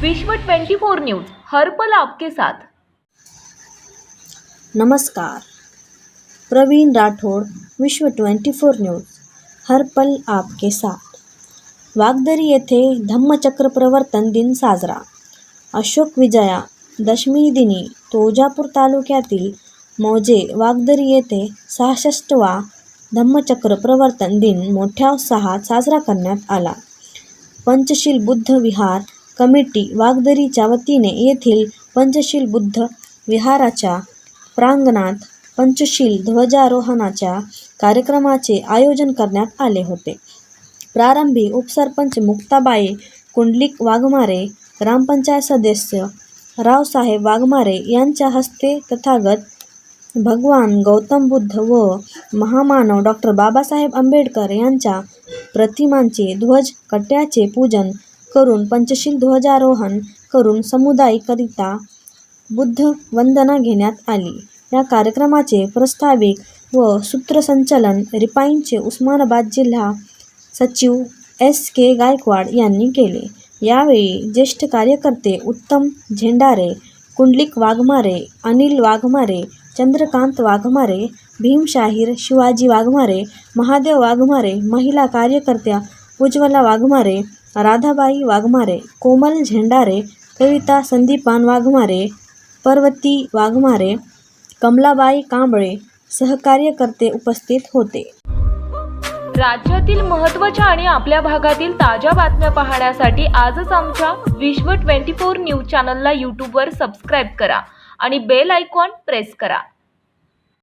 विश्व 24 न्यूज हर्पल आपके साथ. नमस्कार. प्रवीण राठोड विश्व ट्वेंटी फोर न्यूज हर पल आपके साथ. वागदरी येथे धम्मचक्र प्रवर्तन दिन साजरा. अशोक विजया दशमी दिनी तुळजापूर तालुक्यातील मौजे वागदरी येथे सहासष्टवा धम्मचक्र प्रवर्तन दिन मोठ्या उत्साहात साजरा करण्यात आला. पंचशील बुद्ध विहार कमिटी वागदरीच्या वतीने येथील पंचशील बुद्ध विहाराच्या प्रांगणात पंचशील ध्वजारोहणाच्या कार्यक्रमाचे आयोजन करण्यात आले होते. प्रारंभी उपसरपंच मुक्ताबाई कुंडलिक वाघमारे ग्रामपंचायत सदस्य रावसाहेब वाघमारे यांच्या हस्ते तथागत भगवान गौतम बुद्ध व महामानव डॉक्टर बाबासाहेब आंबेडकर यांच्या प्रतिमांचे ध्वज कट्ट्याचे पूजन करून पंचशील ध्वजारोहण करून समुदायाकरिता बुद्ध वंदना घेण्यात आली. या कार्यक्रमाचे प्रस्ताविक व सूत्रसंचलन रिपाईंचे उस्मानाबाद जिल्हा सचिव एस के गायकवाड यांनी केले. यावेळी ज्येष्ठ कार्यकर्ते उत्तम झेंडारे कुंडलिक वाघमारे अनिल वाघमारे चंद्रकांत वाघमारे भीमशाहीर शिवाजी वाघमारे महादेव वाघमारे महिला कार्यकर्त्या उज्ज्वला वाघमारे राधाबाई वाघमारे कोमल झेंडारे कविता संदीपान वाघमारे पर्वती वाघमारे कमलाबाई कांबळे सहकार्यकर्ते उपस्थित होते. राज्यातील महत्त्वाच्या आणि आपल्या भागातील ताज्या बातम्या पाहण्यासाठी आजच आमच्या विश्व 24 न्यूज चॅनलला यूट्यूबवर सबस्क्राईब करा आणि बेल आयकॉन प्रेस करा.